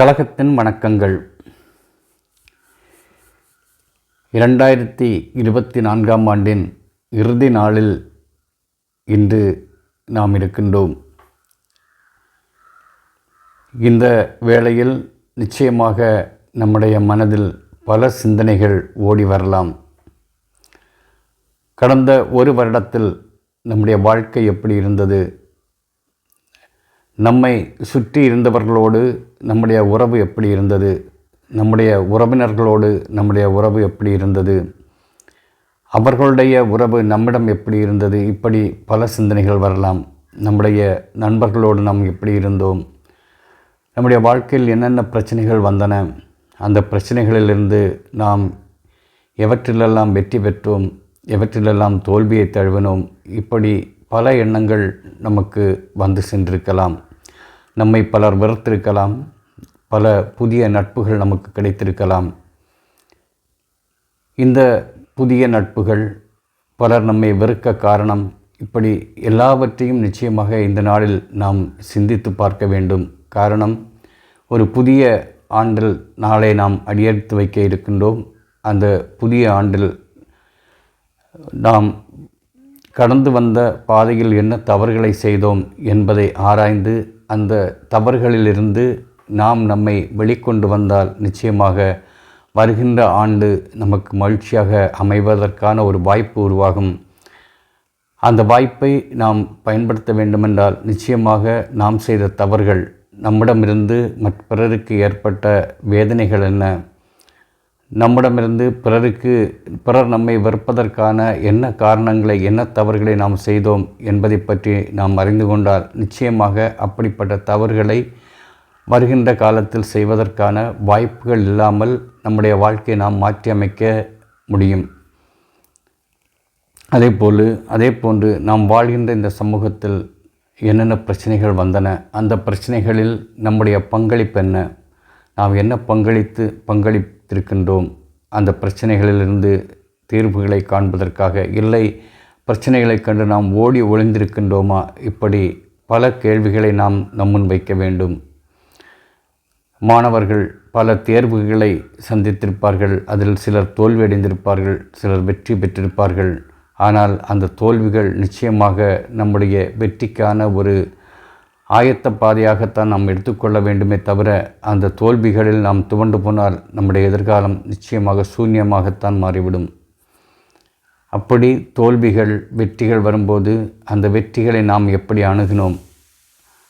கழகத்தின் வணக்கங்கள். இரண்டாயிரத்தி இருபத்தி நான்காம் ஆண்டின் இறுதி நாளில் இன்று நாம் இருக்கின்றோம். இந்த வேளையில் நிச்சயமாக நம்முடைய மனதில் பல சிந்தனைகள் ஓடி வரலாம். கடந்த ஒரு வருடத்தில் நம்முடைய வாழ்க்கை எப்படி இருந்தது? நம்மை சுற்றி இருந்தவர்களோடு நம்முடைய உறவு எப்படி இருந்தது? நம்முடைய உறவினர்களோடு நம்முடைய உறவு எப்படி இருந்தது? அவர்களுடைய உறவு நம்மிடம் எப்படி இருந்தது? இப்படி பல சிந்தனைகள் வரலாம். நம்முடைய நண்பர்களோடு நாம் எப்படி இருந்தோம்? நம்முடைய வாழ்க்கையில் என்னென்ன பிரச்சனைகள் வந்தன? அந்த பிரச்சனைகளிலிருந்து நாம் எவற்றிலெல்லாம் வெற்றி பெற்றோம்? எவற்றிலெல்லாம் தோல்வியை தழுவினோம்? இப்படி பல எண்ணங்கள் நமக்கு வந்து சென்றிருக்கலாம். நம்மை பலர் வெறுத்திருக்கலாம். பல புதிய நட்புகள் நமக்கு கிடைத்திருக்கலாம். இந்த புதிய நட்புகள் பலர் நம்மை வெறுக்க காரணம். இப்படி எல்லாவற்றையும் நிச்சயமாக இந்த நாளில் நாம் சிந்தித்து பார்க்க வேண்டும். காரணம் ஒரு புதிய ஆண்டில் நாளை நாம் அடியெடுத்து வைக்க இருக்கின்றோம். அந்த புதிய ஆண்டில் நாம் கடந்து வந்த பாதையில் என்ன தவறுகளை செய்தோம் என்பதை ஆராய்ந்து அந்த தவறுகளிலிருந்து நாம் நம்மை வெளிக்கொண்டு வந்தால் நிச்சயமாக வருகின்ற ஆண்டு நமக்கு மகிழ்ச்சியாக அமைவதற்கான ஒரு வாய்ப்பு உருவாகும். அந்த வாய்ப்பை நாம் பயன்படுத்த வேண்டுமென்றால் நிச்சயமாக நாம் செய்த தவறுகள் நம்மிடமிருந்து மற்ற பிறருக்கு ஏற்பட்ட வேதனைகள் என்ன? நம்மிடமிருந்து பிறருக்கு பிறர் நம்மை வெறுப்பதற்கான என்ன காரணங்களை என்ன தவறுகளை நாம் செய்தோம் என்பதை பற்றி நாம் அறிந்து கொண்டால் நிச்சயமாக அப்படிப்பட்ட தவறுகளை வருகின்ற காலத்தில் செய்வதற்கான வாய்ப்புகள் இல்லாமல் நம்முடைய வாழ்க்கையை நாம் மாற்றியமைக்க முடியும். அதே போல் அதே போன்று நாம் வாழ்கின்ற இந்த சமூகத்தில் என்னென்ன பிரச்சனைகள் வந்தன அந்த பிரச்சனைகளில் நம்முடைய பங்களிப்பு என்ன நாம் என்ன பங்களித்து இருக்கின்றோம் அந்த பிரச்சனைகளிலிருந்து தீர்வுகளை காண்பதற்காக இல்லை பிரச்சனைகளை கண்டு நாம் ஓடி ஒளிந்திருக்கின்றோமா? இப்படி பல கேள்விகளை நாம் நம்முன் வைக்க வேண்டும். மாணவர்கள் பல தேர்வுகளை சந்தித்திருப்பார்கள் அதில் சிலர் தோல்வியடைந்திருப்பார்கள் சிலர் வெற்றி பெற்றிருப்பார்கள். ஆனால் அந்த தோல்விகள் நிச்சயமாக நம்முடைய வெற்றிக்கான ஒரு ஆயத்த பாதையாகத்தான் நாம் எடுத்துக்கொள்ள வேண்டுமே தவிர அந்த தோல்விகளில் நாம் துவண்டு போனால் நம்முடைய எதிர்காலம் நிச்சயமாக சூன்யமாகத்தான் மாறிவிடும். அப்படி தோல்விகள் வெற்றிகள் வரும்போது அந்த வெற்றிகளை நாம் எப்படி அணுகினோம்?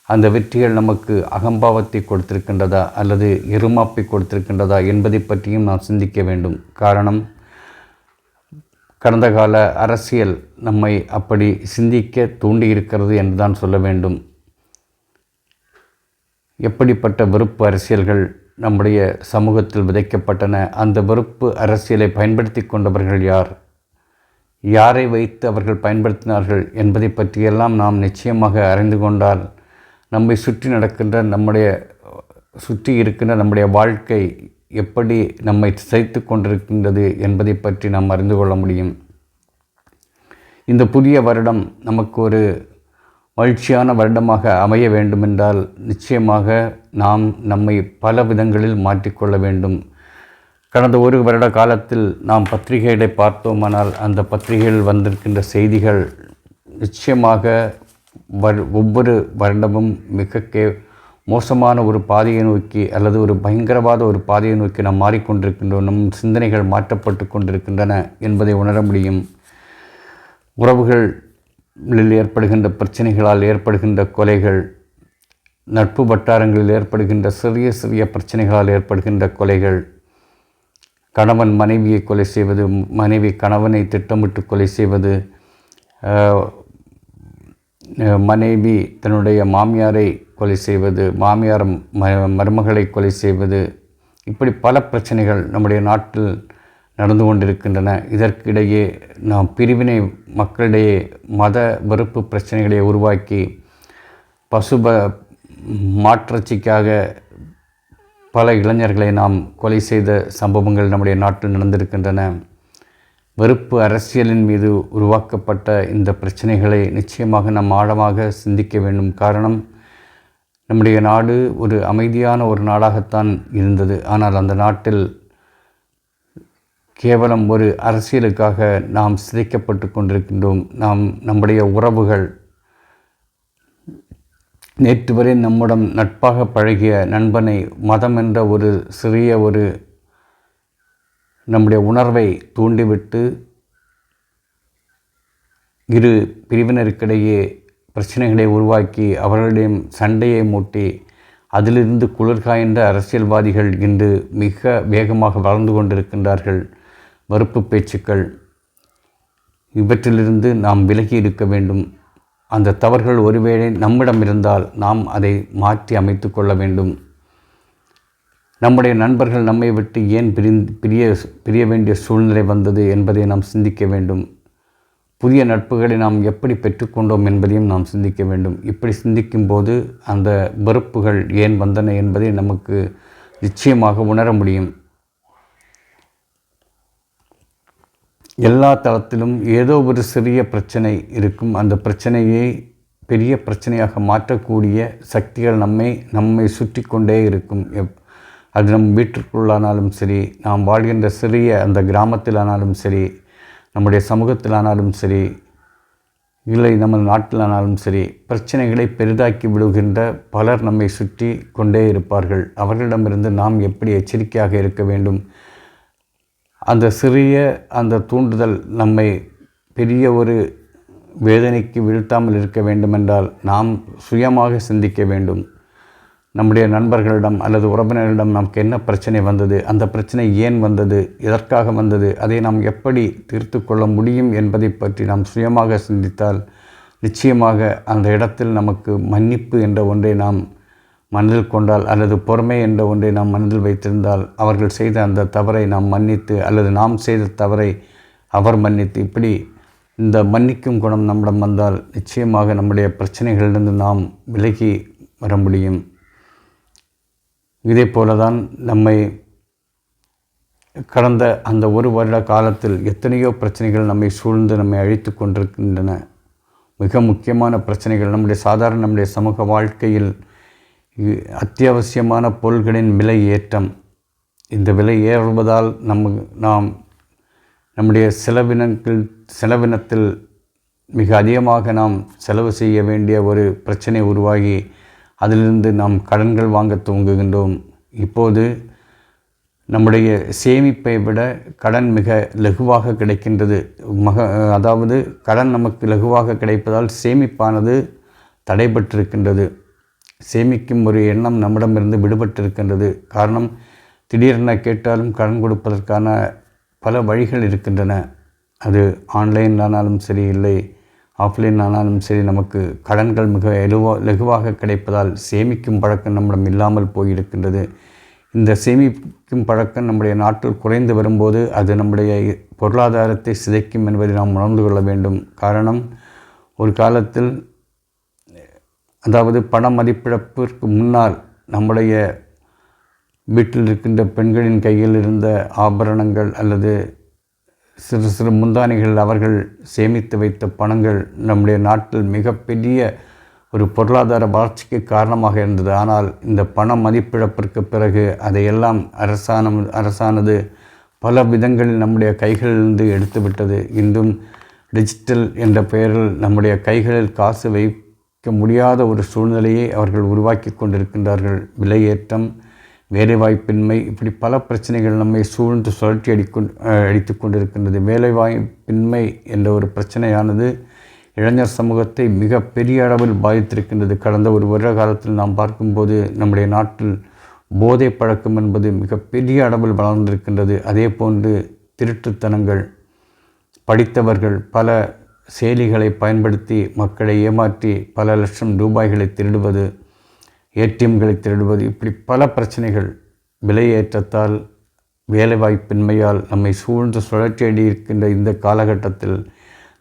அந்த வெற்றிகள் நமக்கு அகம்பாவத்தை கொடுத்திருக்கின்றதா அல்லது இருமாப்பை கொடுத்திருக்கின்றதா என்பதை பற்றியும் நாம் சிந்திக்க வேண்டும். காரணம் கடந்த கால அரசியல் நம்மை அப்படி சிந்திக்க தூண்டியிருக்கிறது என்று தான் சொல்ல வேண்டும். எப்படிப்பட்ட வெறுப்பு அரசியல்கள் நம்முடைய சமூகத்தில் விதைக்கப்பட்டன அந்த வெறுப்பு அரசியலை பயன்படுத்தி கொண்டவர்கள் யார்? யாரை வைத்து அவர்கள் பயன்படுத்தினார்கள் என்பதை பற்றியெல்லாம் நாம் நிச்சயமாக அறிந்து கொண்டால் நம்மை சுற்றி நடக்கின்ற நம்முடைய சுற்றி இருக்கின்ற நம்முடைய வாழ்க்கை எப்படி நம்மை சிதைத்து கொண்டிருக்கின்றது என்பதை பற்றி நாம் அறிந்து கொள்ள முடியும். இந்த புதிய வருடம் நமக்கு ஒரு மகிழ்ச்சியான வருடமாக அமைய வேண்டுமென்றால் நிச்சயமாக நாம் நம்மை பல விதங்களில் மாற்றிக்கொள்ள வேண்டும். கடந்த ஒரு வருட காலத்தில் நாம் பத்திரிகைகளை பார்த்தோமானால் அந்த பத்திரிகையில் வந்திருக்கின்ற செய்திகள் நிச்சயமாக வரு ஒவ்வொரு வருடமும் மிக கே மோசமான ஒரு பாதையை நோக்கி அல்லது ஒரு பயங்கரவாத ஒரு பாதையை நோக்கி நாம் மாறிக்கொண்டிருக்கின்றோம். நம் சிந்தனைகள் மாற்றப்பட்டு கொண்டிருக்கின்றன என்பதை உணர முடியும். உறவுகள் ஏற்படுகின்ற பிரச்சனைகளால் ஏற்படுகின்ற கொலைகள் நட்பு வட்டாரங்களில் ஏற்படுகின்ற சிறிய சிறிய பிரச்சனைகளால் ஏற்படுகின்ற கொலைகள் கணவன் மனைவியை கொலை செய்வது மனைவி கணவனை திட்டமிட்டு கொலை செய்வது மனைவி தன்னுடைய மாமியாரை கொலை செய்வது மாமியார் ம மருமகளை கொலை செய்வது இப்படி பல பிரச்சனைகள் நம்முடைய நாட்டில் நடந்து கொண்டிருக்கின்றன. இதற்கிடையே நாம் பிரிவினை மக்களிடையே மத வெறுப்பு பிரச்சனைகளை உருவாக்கி பசுப மாற்றச்சிக்காக பல இளைஞர்களை நாம் கொலை செய்த சம்பவங்கள் நம்முடைய நாட்டில் நடந்திருக்கின்றன. வெறுப்பு அரசியலின் மீது உருவாக்கப்பட்ட இந்த பிரச்சனைகளை நிச்சயமாக நாம் ஆழமாக சிந்திக்க வேண்டும். காரணம் நம்முடைய நாடு ஒரு அமைதியான ஒரு நாடாகத்தான் இருந்தது. ஆனால் அந்த நாட்டில் கேவலம் ஒரு அரசியலுக்காக நாம் சிதைக்கப்பட்டு கொண்டிருக்கின்றோம். நாம் நம்முடைய உறவுகள். நேற்று வரை நம்முடன் நட்பாக பழகிய நண்பனை மதம் என்ற ஒரு சிறிய ஒரு நம்முடைய உணர்வை தூண்டிவிட்டு இரு பிரிவினருக்கிடையே பிரச்சனைகளை உருவாக்கி அவர்களிடம் சண்டையை மூட்டி அதிலிருந்து குளிர்காய்ந்த அரசியல்வாதிகள் இன்று மிக வேகமாக வளர்ந்து கொண்டிருக்கின்றார்கள். மறுப்பு பேச்சுக்கள். இவற்றிலிருந்து நாம் விலகி இருக்க வேண்டும். அந்த தவறுகள் ஒருவேளை நம்மிடம் இருந்தால் நாம் அதை மாற்றி அமைத்து கொள்ள வேண்டும். நம்முடைய நண்பர்கள் நம்மை விட்டு ஏன் பிரிந்து பிரிய பிரிய வேண்டிய சூழ்நிலை வந்தது என்பதை நாம் சிந்திக்க வேண்டும். புதிய நட்புகளை நாம் எப்படி பெற்றுக்கொண்டோம் என்பதையும் நாம் சிந்திக்க வேண்டும். இப்படி சிந்திக்கும்போது அந்த வெறுப்புகள் ஏன் வந்தன என்பதை நமக்கு நிச்சயமாக உணர முடியும். எல்லா தளத்திலும் ஏதோ ஒரு சிறிய பிரச்சனை இருக்கும். அந்த பிரச்சனையை பெரிய பிரச்சனையாக மாற்றக்கூடிய சக்திகள் நம்மை நம்மை சுற்றி கொண்டே இருக்கும். எப் அது நம் வீட்டிற்குள்ளானாலும் சரி நாம் வாழ்கின்ற சிறிய அந்த கிராமத்திலானாலும் சரி நம்முடைய சமூகத்திலானாலும் சரி இல்லை நமது நாட்டிலானாலும் சரி பிரச்சனைகளை பெரிதாக்கி விடுகின்ற பலர் நம்மை சுற்றி கொண்டே இருப்பார்கள். அவர்களிடமிருந்து நாம் எப்படி எச்சரிக்கையாக இருக்க வேண்டும்? அந்த சிறிய அந்த தூண்டுதல் நம்மை பெரிய ஒரு வேதனைக்கு வீழ்த்தாமல் இருக்க வேண்டுமென்றால் நாம் சுயமாக சிந்திக்க வேண்டும். நம்முடைய நண்பர்களிடம் அல்லது உறவினர்களிடம் நமக்கு என்ன பிரச்சனை வந்தது அந்த பிரச்சனை ஏன் வந்தது எதற்காக வந்தது அதை நாம் எப்படி தீர்த்து கொள்ள முடியும் என்பதை பற்றி நாம் சுயமாக சிந்தித்தால் நிச்சயமாக அந்த இடத்தில் நமக்கு மன்னிப்பு என்ற ஒன்றை நாம் மனதில் கொண்டால் அல்லது பொறுமை என்ற ஒன்றை நாம் மனதில் வைத்திருந்தால் அவர்கள் செய்த அந்த தவறை நாம் மன்னித்து அல்லது நாம் செய்த தவறை அவர் மன்னித்து இப்படி இந்த மன்னிக்கும் குணம் நம்மிடம் வந்தால் நிச்சயமாக நம்முடைய பிரச்சனைகளிலிருந்து நாம் விலகி வர முடியும். இதே போல தான் நம்மை கடந்த அந்த ஒரு வருட காலத்தில் எத்தனையோ பிரச்சனைகள் நம்மை சூழ்ந்து நம்மை அழித்து கொண்டிருக்கின்றன. மிக முக்கியமான பிரச்சனைகள் நம்முடைய சாதாரண நம்முடைய சமூக வாழ்க்கையில் அத்தியாவசியமான பொருள்களின் விலை ஏற்றம். இந்த விலை ஏறுவதால் நம்ம நாம் நம்முடைய செலவினங்கள் செலவினத்தில் மிக அதிகமாக நாம் செலவு செய்ய வேண்டிய ஒரு பிரச்சனை உருவாகி அதிலிருந்து நாம் கடன்கள் வாங்க துவங்குகின்றோம். இப்போது நம்முடைய சேமிப்பை விட கடன் மிக லகுவாக கிடைக்கின்றது. மக அதாவது கடன் நமக்கு லகுவாக கிடைப்பதால் சேமிப்பானது தடைபட்டிருக்கின்றது. சேமிக்கும் ஒரு எண்ணம் நம்மிடமிருந்து விடுபட்டிருக்கின்றது. காரணம் திடீரென கேட்டாலும் கடன் கொடுப்பதற்கான பல வழிகள் இருக்கின்றன. அது ஆன்லைன் ஆனாலும் சரி இல்லை ஆஃப்லைன் ஆனாலும் சரி நமக்கு கடன்கள் மிக எலுவா லகுவாக கிடைப்பதால் சேமிக்கும் பழக்கம் நம்மிடம் இல்லாமல் போயிருக்கின்றது. இந்த சேமிக்கும் பழக்கம் நம்முடைய நாட்டில் குறைந்து வரும்போது அது நம்முடைய பொருளாதாரத்தை சிதைக்கும் என்பதை நாம் உணர்ந்து கொள்ள வேண்டும். காரணம் ஒரு காலத்தில் அதாவது பண மதிப்பிழப்பிற்கு முன்னால் நம்முடைய வீட்டில் இருக்கின்ற பெண்களின் கையில் இருந்த ஆபரணங்கள் அல்லது சிறு சிறு முந்தானிகள் அவர்கள் சேமித்து வைத்த பணங்கள் நம்முடைய நாட்டில் மிகப்பெரிய ஒரு பொருளாதார வளர்ச்சிக்கு காரணமாக இருந்தது. ஆனால் இந்த பண மதிப்பிழப்பிற்கு பிறகு அதையெல்லாம் அரசாணம் அரசானது பல விதங்களில் நம்முடைய கைகளிலிருந்து எடுத்துவிட்டது. இன்றும் டிஜிட்டல் என்ற பெயரில் நம்முடைய கைகளில் காசு வை முடியாத ஒரு சூழ்நிலையை அவர்கள் உருவாக்கி கொண்டிருக்கின்றார்கள். விலையேற்றம் வேலைவாய்ப்பின்மை இப்படி பல பிரச்சனைகள் நம்மை சூழ்ந்து சுழற்றி அடிக்கொண்டு அடித்து கொண்டிருக்கின்றது. வேலைவாய்ப்பின்மை என்ற ஒரு பிரச்சனையானது இளைஞர் சமூகத்தை மிக பெரிய அளவில் பாதித்திருக்கின்றது. கடந்த ஒரு வருட காலத்தில் நாம் பார்க்கும்போது நம்முடைய நாட்டில் போதை பழக்கம் என்பது மிக பெரிய அளவில் வளர்ந்திருக்கின்றது. அதே போன்று திருட்டுத்தனங்கள் படித்தவர்கள் பல செயலிகளை பயன்படுத்தி மக்களை ஏமாற்றி பல லட்சம் ரூபாய்களை திருடுவது ஏடிஎம்களை திருடுவது இப்படி பல பிரச்சனைகள் விலையேற்றத்தால் வேலைவாய்ப்பின்மையால் நம்மை சூழ்ந்து சுழற்சியடி இருக்கின்ற இந்த காலகட்டத்தில்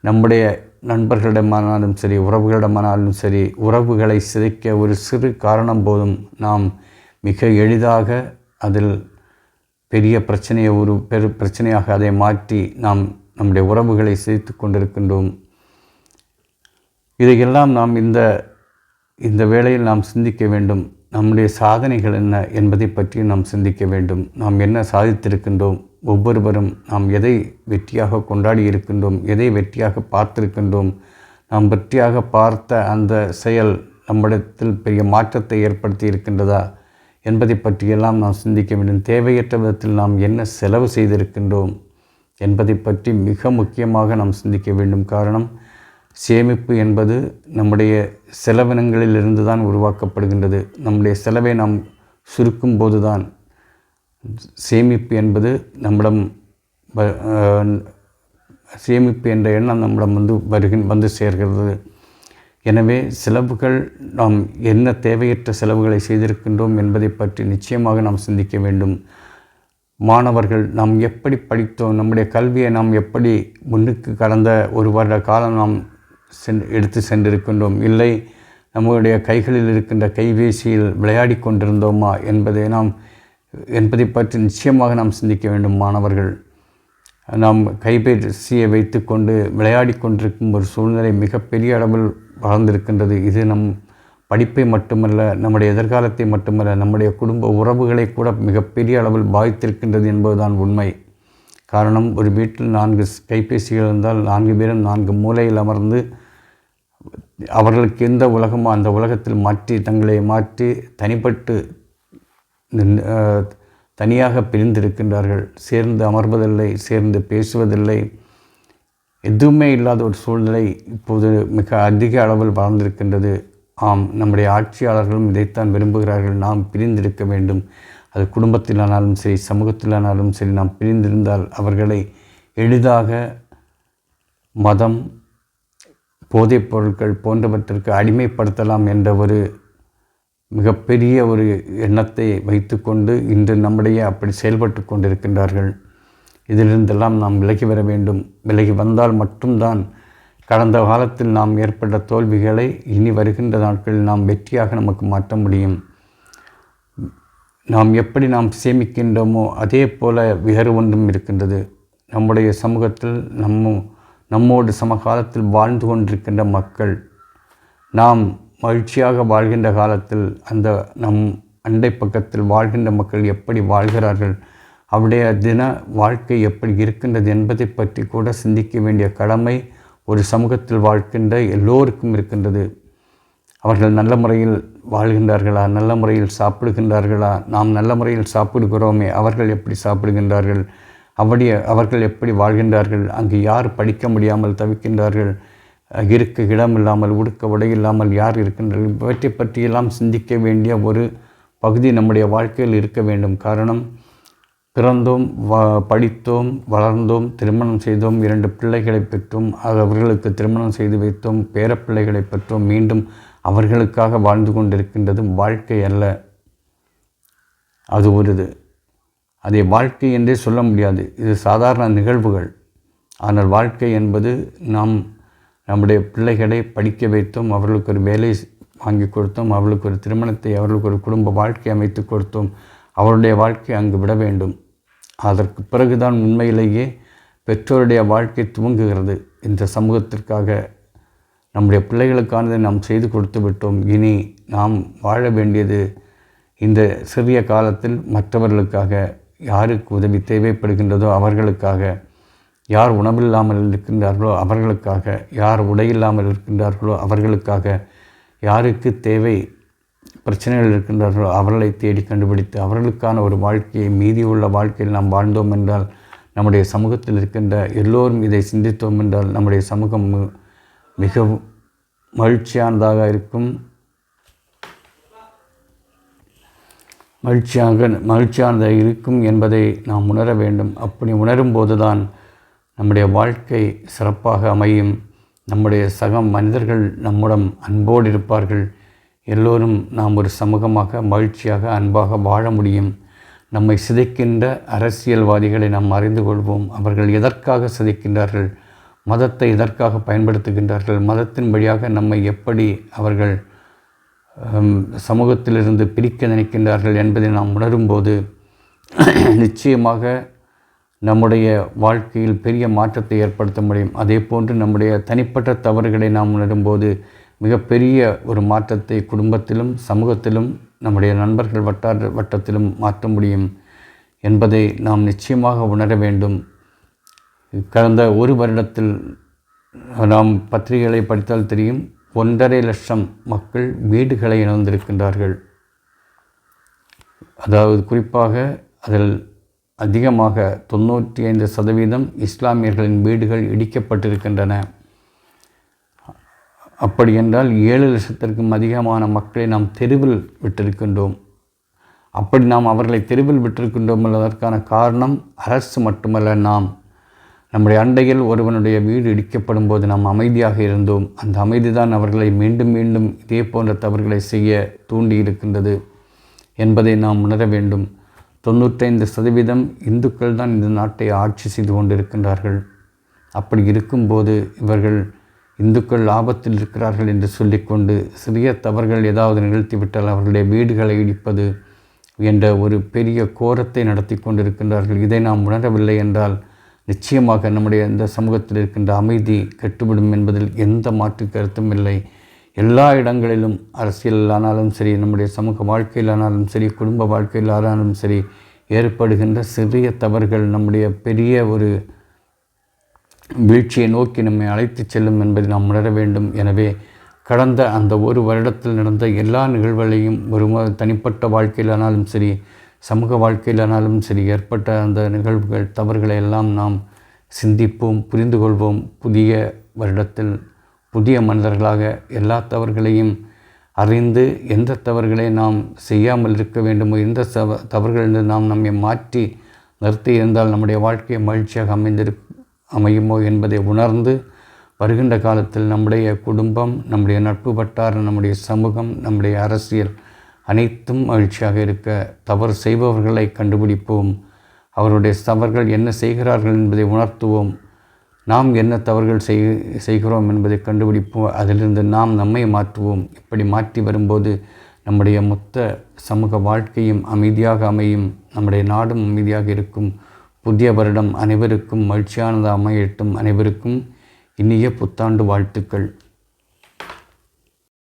நம்முடைய நண்பர்களிடமானாலும் சரி உறவுகளிடமானாலும் சரி உறவுகளை சிதைக்க ஒரு சிறு காரணம் போதும் நாம் மிக எளிதாக அதில் பெரிய பிரச்சனையை ஒரு பெரு பிரச்சனையாக அதை மாற்றி நாம் நம்முடைய உறவுகளை சிதைத்து கொண்டிருக்கின்றோம். இதையெல்லாம் நாம் இந்த இந்த வேளையில் நாம் சிந்திக்க வேண்டும். நம்முடைய சாதனைகள் என்ன என்பதை பற்றி நாம் சிந்திக்க வேண்டும். நாம் என்ன சாதித்திருக்கின்றோம்? ஒவ்வொருவரும் நாம் எதை வெற்றியாக கொண்டாடி இருக்கின்றோம்? எதை வெற்றியாக பார்த்திருக்கின்றோம்? நாம் வெற்றியாக பார்த்த அந்த செயல் நம்மிடத்தில் பெரிய மாற்றத்தை ஏற்படுத்தி இருக்கின்றதா என்பதை பற்றியெல்லாம் நாம் சிந்திக்க வேண்டும். தேவையற்ற விதத்தில் நாம் என்ன செலவு செய்திருக்கின்றோம்? என்பதை பற்றி மிக முக்கியமாக நாம் சிந்திக்க வேண்டும். காரணம் சேமிப்பு என்பது நம்முடைய செலவினங்களிலிருந்து தான் உருவாக்கப்படுகின்றது. நம்முடைய செலவை நாம் சுருக்கும் போது தான் சேமிப்பு என்பது நம்மிடம் சேமிப்பு என்ற எண்ணம் நம்மிடம் வந்து வருகின் வந்து சேர்கிறது. எனவே செலவுகள் நாம் என்ன தேவையற்ற செலவுகளை செய்திருக்கின்றோம் என்பதை பற்றி நிச்சயமாக நாம் சிந்திக்க வேண்டும். மாணவர்கள் நாம் எப்படி படித்தோம் நம்முடைய கல்வியை நாம் எப்படி முன்னுக்கு கடந்த ஒரு வருட காலம் நாம் சென் எடுத்து சென்றிருக்கின்றோம் இல்லை நம்முடைய கைகளில் இருக்கின்ற கைபேசியில் விளையாடி கொண்டிருந்தோமா என்பதை நாம் என்பதை பற்றி நிச்சயமாக நாம் சிந்திக்க வேண்டும் மாணவர்கள். நாம் கைபேசியை வைத்து கொண்டு விளையாடி கொண்டிருக்கும் ஒரு சூழ்நிலை மிகப்பெரிய அளவில் வளர்ந்திருக்கின்றது. இது நம் படிப்பை மட்டுமல்ல நம்முடைய எதிர்காலத்தை மட்டுமல்ல நம்முடைய குடும்ப உறவுகளை கூட மிகப்பெரிய அளவில் பாதித்திருக்கின்றது என்பதுதான் உண்மை. காரணம் ஒரு வீட்டில் நான்கு கைபேசிகள் இருந்தால் நான்கு பேரும் நான்கு மூலையில் அமர்ந்து அவர்களுக்கு எந்த உலகமோ அந்த உலகத்தில் மாற்றி தங்களை மாற்றி தனிப்பட்டு தனியாக பிரிந்திருக்கின்றார்கள். சேர்ந்து அமர்வதில்லை சேர்ந்து பேசுவதில்லை. எதுவுமே இல்லாத ஒரு சூழ்நிலை இப்போது மிக அதிக அளவில் வளர்ந்திருக்கின்றது. ஆம் நம்முடைய ஆட்சியாளர்களும் இதைத்தான் விரும்புகிறார்கள். நாம் பிரிந்திருக்க வேண்டும். அது குடும்பத்திலானாலும் சரி சமூகத்திலானாலும் சரி நாம் பிரிந்திருந்தால் அவர்களை எளிதாக மதம் போதைப் பொருட்கள் போன்றவற்றிற்கு அடிமைப்படுத்தலாம் என்ற ஒரு மிகப்பெரிய ஒரு எண்ணத்தை வைத்துக்கொண்டு இன்று நம்முடைய அப்படி செயல்பட்டு கொண்டிருக்கின்றார்கள். இதிலிருந்தெல்லாம் நாம் விலகி வர வேண்டும். விலகி வந்தால் மட்டும்தான் கடந்த காலத்தில் நாம் ஏற்பட்ட தோல்விகளை இனி வருகின்ற நாட்களில் நாம் வெற்றியாக நமக்கு மாற்ற முடியும். நாம் எப்படி நாம் சேமிக்கின்றோமோ அதே போல வேறு ஒன்றும் இருக்கின்றது. நம்முடைய சமூகத்தில் நம்ம நம்மோடு சமகாலத்தில் வாழ்ந்து கொண்டிருக்கின்ற மக்கள் நாம் மகிழ்ச்சியாக வாழ்கின்ற காலத்தில் அந்த நம் அண்டை பக்கத்தில் வாழ்கின்ற மக்கள் எப்படி வாழ்கிறார்கள் அவருடைய தின வாழ்க்கை எப்படி இருக்கின்றது என்பதை பற்றி கூட சிந்திக்க வேண்டிய கடமை ஒரு சமூகத்தில் வாழ்கின்ற எல்லோருக்கும் இருக்கின்றது. அவர்கள் நல்ல முறையில் வாழ்கின்றார்களா? நல்ல முறையில் சாப்பிடுகின்றார்களா? நாம் நல்ல முறையில் சாப்பிடுகிறோமே அவர்கள் எப்படி சாப்பிடுகின்றார்கள்? அப்படி அவர்கள் எப்படி வாழ்கின்றார்கள்? அங்கு யார் படிக்க முடியாமல் தவிக்கின்றார்கள்? இருக்க இடம் இல்லாமல் உடுக்க உடை இல்லாமல் யார் இருக்கின்றார்கள்? இவற்றை பற்றியெல்லாம் சிந்திக்க வேண்டிய ஒரு பகுதி நம்முடைய வாழ்க்கையில் இருக்க வேண்டும். காரணம் பிறந்தோம் படித்தோம் வளர்ந்தோம் திருமணம் செய்தோம் இரண்டு பிள்ளைகளை பெற்றோம் அவர்களுக்கு திருமணம் செய்து வைத்தோம் பேரப்பிள்ளைகளை பெற்றோம் மீண்டும் அவர்களுக்காக வாழ்ந்து கொண்டிருக்கின்றது வாழ்க்கை அல்ல. அது ஒரு இது. அதை வாழ்க்கை என்றே சொல்ல முடியாது. இது சாதாரண நிகழ்வுகள். ஆனால் வாழ்க்கை என்பது நாம் நம்முடைய பிள்ளைகளை படிக்க வைத்தோம் அவர்களுக்கு ஒரு வேலை வாங்கி கொடுத்தோம் அவர்களுக்கு ஒரு திருமணத்தை அவர்களுக்கு ஒரு குடும்ப வாழ்க்கை அமைத்து கொடுத்தோம் அவருடைய வாழ்க்கை அங்கு விட வேண்டும். அதற்கு பிறகுதான் உண்மையிலேயே பெற்றோருடைய வாழ்க்கை துவங்குகிறது. இந்த சமூகத்திற்காக நம்முடைய பிள்ளைகளுக்கானதை நாம் செய்து கொடுத்து விட்டோம். இனி நாம் வாழ வேண்டியது இந்த சிறிய காலத்தில் மற்றவர்களுக்காக யாருக்கு உதவி தேவைப்படுகின்றதோ அவர்களுக்காக யார் உணவில்லாமல் இருக்கின்றார்களோ அவர்களுக்காக யார் உடையில்லாமல் இருக்கின்றார்களோ அவர்களுக்காக யாருக்கு தேவை பிரச்சனைகள் இருக்கின்றார்களோ அவர்களை தேடி கண்டுபிடித்து அவர்களுக்கான ஒரு வாழ்க்கையை மீதி உள்ள வாழ்க்கையில் நாம் வாழ்ந்தோம் என்றால் நம்முடைய சமூகத்தில் இருக்கின்ற எல்லோரும் இதை சிந்தித்தோம் என்றால் நம்முடைய சமூகம் மிகவும் மகிழ்ச்சியானதாக இருக்கும். மகிழ்ச்சியாக மகிழ்ச்சியானதாக இருக்கும் என்பதை நாம் உணர வேண்டும். அப்படி உணரும்போது தான் நம்முடைய வாழ்க்கை சிறப்பாக அமையும். நம்முடைய சக மனிதர்கள் நம்முடன் அன்போடு இருப்பார்கள். எல்லோரும் நாம் ஒரு சமூகமாக மகிழ்ச்சியாக அன்பாக வாழ முடியும். நம்மை சிதைக்கின்ற அரசியல்வாதிகளை நாம் அறிந்து கொள்வோம். அவர்கள் எதற்காக சிதைக்கின்றார்கள்? மதத்தை எதற்காக பயன்படுத்துகின்றார்கள்? மதத்தின் வழியாக நம்மை எப்படி அவர்கள் சமூகத்திலிருந்து பிரிக்க நினைக்கின்றார்கள் என்பதை நாம் உணரும்போது நிச்சயமாக நம்முடைய வாழ்க்கையில் பெரிய மாற்றத்தை ஏற்படுத்த முடியும். அதே போன்று நம்முடைய தனிப்பட்ட தவறுகளை நாம் உணரும்போது மிகப்பெரிய ஒரு மாற்றத்தை குடும்பத்திலும் சமூகத்திலும் நம்முடைய நண்பர்கள் வட்டார வட்டத்திலும் மாற்ற முடியும் என்பதை நாம் நிச்சயமாக உணர வேண்டும். கடந்த ஒரு வருடத்தில் நாம் பத்திரிகைகளை படித்தால் தெரியும் ஒன்றரை லட்சம் மக்கள் வீடுகளை இழந்திருக்கின்றார்கள். அதாவது குறிப்பாக அதில் அதிகமாக தொண்ணூற்றி ஐந்து சதவீதம் இஸ்லாமியர்களின் வீடுகள் இடிக்கப்பட்டிருக்கின்றன. அப்படி என்றால் ஏழு லட்சத்திற்கும் அதிகமான மக்களை நாம் தெருவில் விட்டிருக்கின்றோம். அப்படி நாம் அவர்களை தெருவில் விட்டிருக்கின்றோம் என்பதற்கான காரணம் அரசு மட்டுமல்ல நாம். நம்முடைய அண்டையில் ஒருவனுடைய வீடு இடிக்கப்படும் போது நாம் அமைதியாக இருந்தோம். அந்த அமைதி தான் அவர்களை மீண்டும் மீண்டும் இதே போன்ற தவறுகளை செய்ய தூண்டி இருக்கின்றது என்பதை நாம் உணர வேண்டும். தொண்ணூற்றைந்து சதவீதம் இந்துக்கள் தான் இந்த நாட்டை ஆட்சி செய்து கொண்டிருக்கின்றார்கள். அப்படி இருக்கும்போது இவர்கள் இந்துக்கள் ஆபத்தில் இருக்கிறார்கள் என்று சொல்லிக்கொண்டு சிறிய தவறுகள் ஏதாவது நிகழ்த்திவிட்டால் அவர்களுடைய வீடுகளை இடிப்பது என்ற ஒரு பெரிய கோரத்தை நடத்தி கொண்டிருக்கின்றார்கள். இதை நாம் உணரவில்லை என்றால் நிச்சயமாக நம்முடைய இந்த சமூகத்தில் இருக்கின்ற அமைதி கெட்டுவிடும் என்பதில் எந்த மாற்று கருத்தும் இல்லை. எல்லா இடங்களிலும் அரசியலானாலும் சரி நம்முடைய சமூக வாழ்க்கையிலானாலும் சரி குடும்ப வாழ்க்கையிலானாலும் சரி ஏற்படுகின்ற சிறிய தவறுகள் நம்முடைய பெரிய ஒரு வீழ்ச்சியை நோக்கி நம்மை அழைத்து செல்லும் என்பதை நாம் உணர வேண்டும். எனவே கடந்த அந்த ஒரு வருடத்தில் நடந்த எல்லா நிகழ்வுகளையும் ஒரு தனிப்பட்ட வாழ்க்கையிலானாலும் சரி சமூக வாழ்க்கையிலானாலும் சரி ஏற்பட்ட அந்த நிகழ்வுகள் தவறுகளை எல்லாம் நாம் சிந்திப்போம் புரிந்து கொள்வோம். புதிய வருடத்தில் புதிய மனிதர்களாக எல்லா தவறுகளையும் அறிந்து எந்த தவறுகளை நாம் செய்யாமல் இருக்க வேண்டுமோ எந்த தவ தவறுகளிலிருந்து நாம் நம்மை மாற்றி நிறுத்தி இருந்தால் நம்முடைய வாழ்க்கையை மகிழ்ச்சியாக அமைந்திருக்கும். அமையுமோ என்பதை உணர்ந்து வருகின்ற காலத்தில் நம்முடைய குடும்பம் நம்முடைய நட்பு வட்டாரம் நம்முடைய சமூகம் நம்முடைய அரசியல் அனைத்தும் மகிழ்ச்சியாக இருக்க தவறு செய்பவர்களை கண்டுபிடிப்போம். அவருடைய தவறுகள் என்ன செய்கிறார்கள் என்பதை உணர்த்துவோம். நாம் என்ன தவறுகள் செய் செய்கிறோம் என்பதை கண்டுபிடிப்போம். அதிலிருந்து நாம் நம்மை மாற்றுவோம். இப்படி மாற்றி வரும்போது நம்முடைய மொத்த சமூக வாழ்க்கையும் அமைதியாக அமையும். நம்முடைய நாடும் அமைதியாக இருக்கும். புதிய வருடம் அனைவருக்கும் மகிழ்ச்சியானதாக அமையட்டும் அனைவருக்கும் இனிய புத்தாண்டு வாழ்த்துக்கள்.